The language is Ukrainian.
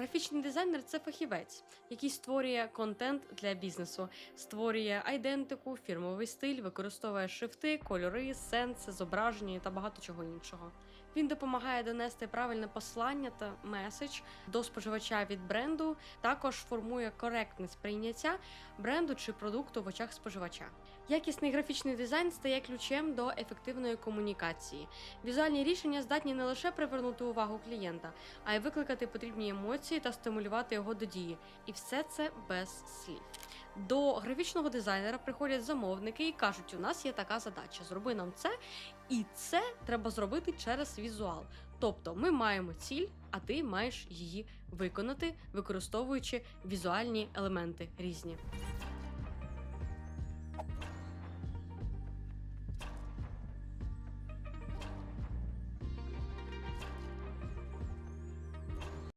Графічний дизайнер це фахівець, який створює контент для бізнесу, створює айдентику, фірмовий стиль, використовує шрифти, кольори, сенси, зображення та багато чого іншого. Він допомагає донести правильне послання та меседж до споживача від бренду, також формує коректне сприйняття бренду чи продукту в очах споживача. Якісний графічний дизайн стає ключем до ефективної комунікації. Візуальні рішення здатні не лише привернути увагу клієнта, а й викликати потрібні емоції та стимулювати його до дії. І все це без слів. До графічного дизайнера приходять замовники і кажуть: у нас є така задача, зроби нам це, і це треба зробити через візуал. Тобто ми маємо ціль, а ти маєш її виконати, використовуючи візуальні елементи різні.